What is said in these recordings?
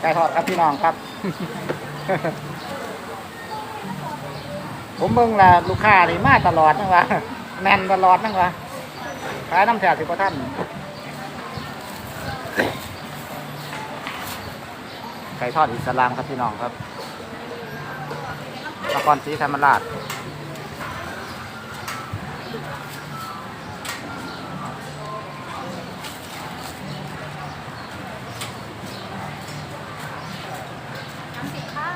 ไก่ทอดครับพี่น้องครับ ผมเบิ่งละลูกค้านี่มาตลอดนั่งวะแน่นตลอดนั่งวะขายน้ำแถวสิบกว่าท่านไก่ทอดอิสลามครับพี่น้องครับนครศรีธรรมราช สามสิบค่ะ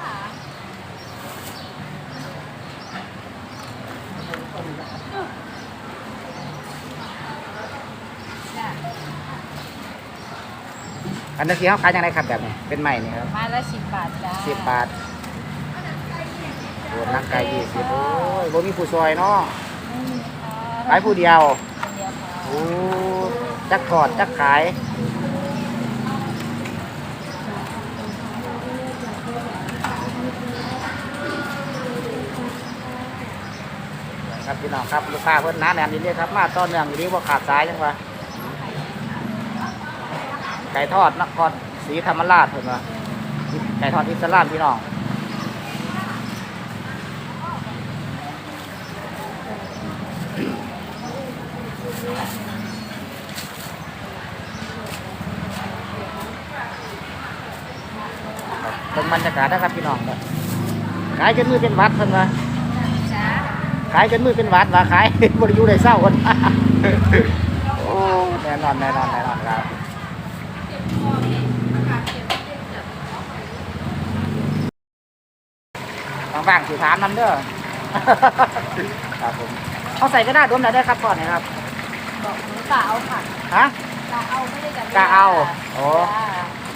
อันนี้ที่เขาขายยังไงครับแบบนี้ เป็นใหม่นี่ครับไมาละสิบบาทจ้าสิบบาทโดนนักไก่ยี่สิบโอ้ยบ่มีผู้ซอยเนาะไม่มีค่ะขายผู้เดียวคนเดียวค่ะโอ้จักทอดจักขายครับพี่น้องครับลูกค้าเพิ่นหนาแน่นนี่เลยครับ มาต้อนเนื่องอยู่นี่ว่าขาดสายจังวะ ไก่ทอดนครศรีธรรมราชเพิ่นว่าไก่ทอดอิสลามพี่น้องเป็นบรรยากาศนะครับพี่น้องขายจนมือเป็นวัดเพิ่นว่าจ้าขายจนมือเป็นวัดว่าขายบริยูได้เศร้าคนโอ้แน่นอนแน่นอนแน่นอนครับ ว่างๆสิถามนำเด้อ ครับผมเขาใส่ก็ได้ดมได้ได้ครับก่อนนะครับบอกหนูกะเอาค่ะฮะกะเอาไม่ได้จะกะเอาโอ้จ้า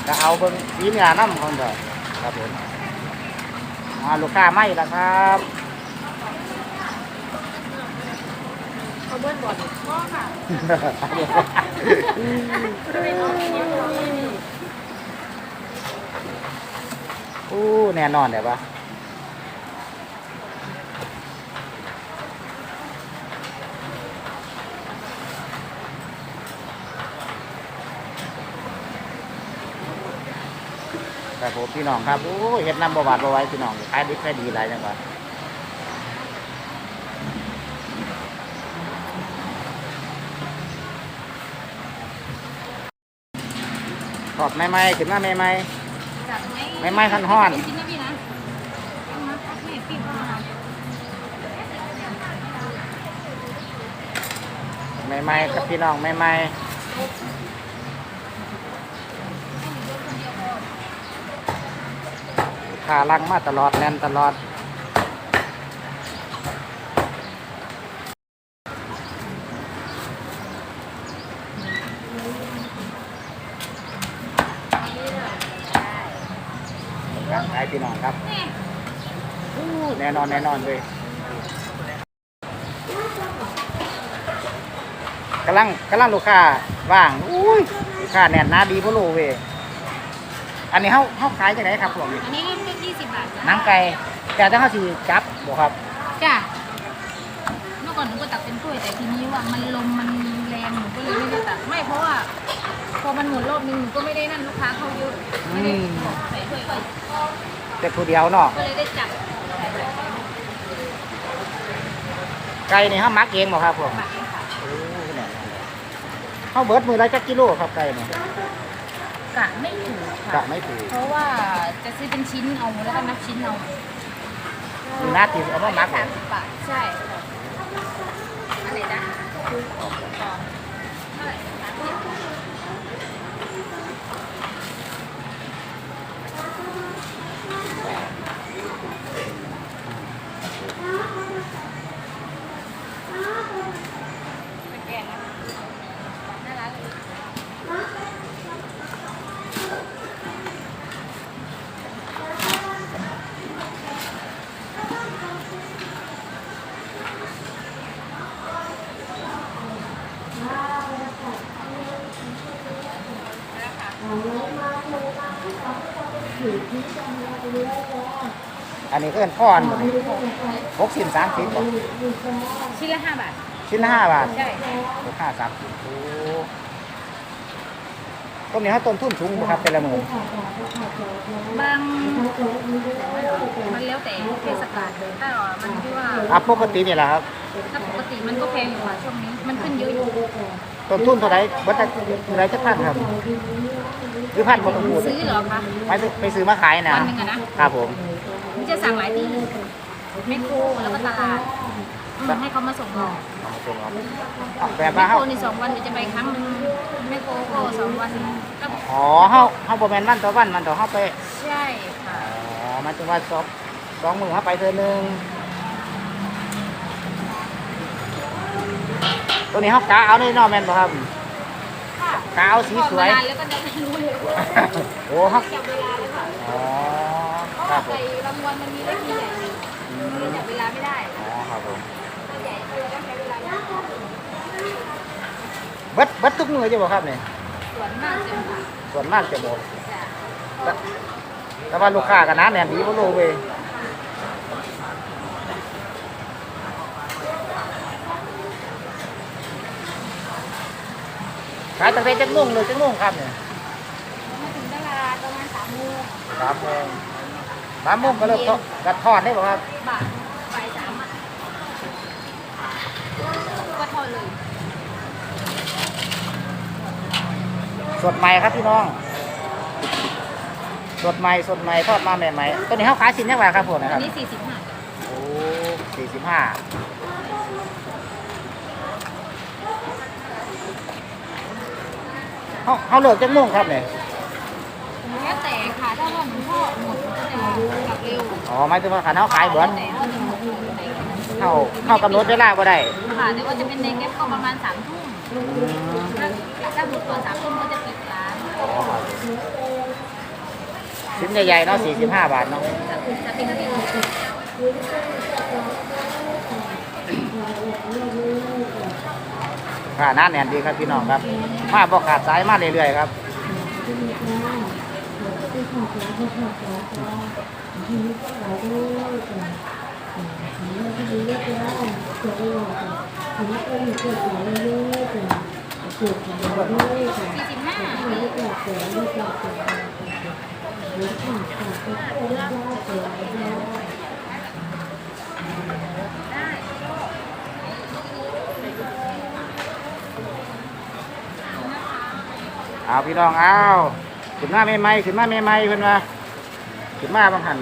จะเอาเบิ้งสีเนื้อน้ำคนเด้อครับผมอ่าลูกค้าไม่ละครับเขาเบิ้ลบอลก็ค่ะอู้แน่นอนเดี๋ยวปะ ครับผมพี่น้องครับโอ้เห็ดน้ำบหวานบไหว้พี่น้องขายดีขายดีหลายจังวะขอบไม่ไม่ๆขึ้นมาไม่ไม่ไม่ไม่คันห้อนชิ้นนะพี่นะเอามาพักแม่ปิ้งมาไม่ไม่กับพี่น้องไม่ไม่ ขาลังมาตลอดแน่นตลอด ครับขายพี่น้องครับอู้แน่นอนแน่นอนเลยกำลังกำลังลูกค้าว่างอุ้ยลูกค้าแน่นหนาดีพ่อลูกเวย อันนี้เขาเขาขายจากไหนครับผมอันนี้ก็เป็นยี่สิบบาทจ้าหนังไก่แต่ถ้าเขาสีจับบอกครับ จ้าเมื่อก่อนหนูก็ตักเป็นถ้วยแต่ทีนี้ว่ามันลมมันแรงหนูก็เลยไม่ได้ตักไม่เพราะว่า พอมันหมุนรอบนึงหนูก็ไม่ได้นั่นลูกค้าเข้าเยอะไม่ได้ใส่ถ้วยก็แต่ผู้เดียวเนาะก็เลยได้จับใส่ใส่ไก่นี่เขามักเองบอกครับผมหมักเองค่ะโอ้แน่นอนเขาเบิดมือละจักกิโลครับไก่เนี่ย กะไม่ถูกกะค่ะไม่ถูกเพราะว่าจะซื้อเป็นชิ้นเอาแล้วก็นับชิ้นเอามีหน้าที่เอามามักสามสิบบาทใช่ค่ะอะไรนะเท่าไหร่สามสิบสแกนนะ อันนี้ก็เป็นพ่อนหกสิบสามสิบบอกชิ้นละห้าบาท ชิ้นละห้าบาทใช่หกห้าสามสิบโอ้ต้นนี้เขาต้นทุนสูงบ่ครับแต่ละมือบางมันแล้วแต่เทศกาลถ้ามันที่ว่าอะปกตินี่แหละครับถ้าปกติมันก็แพงอยู่ค่ะช่วงนี้มันขึ้นเยอะอยู่ ต้นทุนเท่าไหร่บัตรเท่าไหร่จะพันครับหรือพันบ่ต้องพูดซื้อเหรอคะไปซื้อไปซื้อมาขายนะวันหนึ่งอะนะ ครับผม มันจะสั่งหลายที่แมคโครแล้วก็ตลาดอืมให้เขามาส่งเราเอาส่งเอาเอาแบบแมว่าคเฮาโครนี่สองวันเดี๋ยวจะไปครั้งหนึงแมคโครก็สองวันก็อ๋อเฮาเฮาบ่แม่นวันต่อวันมันต่อเฮาไป ใช่ค่ะอ๋อหมันถึงว่าสองสองมือเฮาไปเทื่อนึง ตัวนี้เฮากะเอาได้เนาะแม่นบ่ครับค่ะกะเอาสีสวย พอมานานแล้วก็จะไม่รู้เลยว่าโอ้เฮาจับเวลาเลยค่ะอ๋อเพราะครัว่าบผไปมรางวัลมันมีเลขที่ใหญ่อยู่มันเลยจับเวลาไม่ได้อ๋อครับผมถ้าใหญ่ก็เลยต้องใช้เวลาเยอะเบิดเบิดทุกมือจะบ่ครับนี่ส่วนมากจะค่ะส่วนมากจะบ่จะแต่แต่ว่าลูกค้าก็หนาแน่นดีบ่รู้เว้ย ขายตั้งแต่จักโมงเลยจักโมงครับเนี่ยมาถึงตลาดประมาณสามโมงสามโมงสามโมงก็เริ่มทอดกระทอดได้บ่ครับบ่ายบ่ายสามอะก็ทอดเลยสดใหม่ครับพี่น้อง สดใหม่สดใหม่ทอดมาใหม่ๆตัวนี้เขาขายสินแค่ไหนครับผมนะคอัรันบนี้สี่สิบห้าโอ้สี่สิบห้า เขาเขาเลิกจังโมงครับเนี่ยแล้วแต่ค่ะถ้าว่าหนูทอดหมดก็จะกลับเร็วอ๋อหมายถึงว่าขันเขาขายเบือนแต่เขาจะหมดเลยไหนเขาเขากำหนดเวลาบ่ได้ค่ะแต่ว่าจะเป็นในแก๊ปก็ประมาณสามทุ่มอืมถ้าถ้าหมดก่อนสามทุ่มก็จะปิดร้านอ๋อครับชิ้นใหญ่ๆเนาะสี่สิบห้าบาทเนาะจะจะเป็น ค้าน้าแน่นดีครับพี่น้องครับ มาบ่ขาดสายมาเรื่อยๆครับ45 เอาพี่น้องเอาขึ้นมาใหม่ๆขึ้นมาใหม่ๆเพิ่นว่าขึ้นมาบางหัน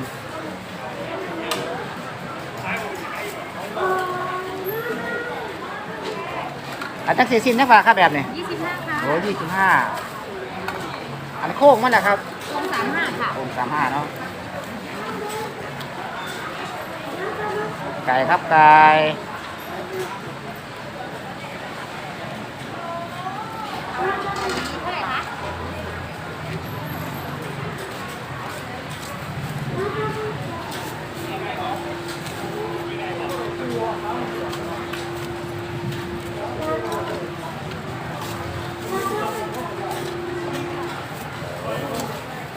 อันจักสีสินนักว่าครับแบบนี้ยี่สิบห้าค่ะโอ้ยี่สิบห้าอันโค้งมันนะครับตรงสามห้าค่ะโค้งสามห้าเนาะไก่ครับไก่ เท่าไหร่คะ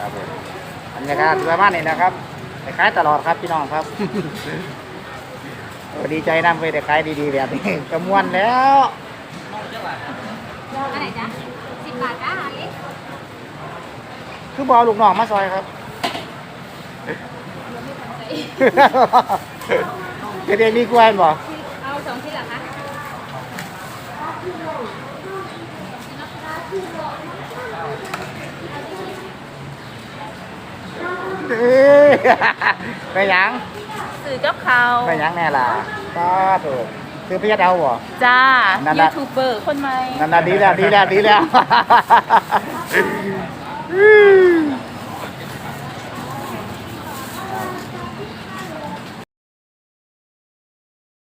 ครับผมอันนี้ก็ประมาณนี้นะครับไปขายตลอดครับพี่น้องครับโอ้ดีใจนำไปแต่ขายดีๆแบบนี้กระมวนแล้วอันไหนจ๊ะสิบบาทจ้าอันเล็กคือบเอกลูกน้องมาซอยครับเด็กๆมีกล้วยบ่ เอาสองชิ้นเหรอคะ เอ้ย ไปหยังสื่อเจ้าเขาไปหยังแน่ล่ะก็ถูกคือพี่เอาบ่ จ้า นั่นยูน่ะ ทูบเบอร์คนใหม่นั่นน่ะดีแล้วดีแล้วดีแล้ว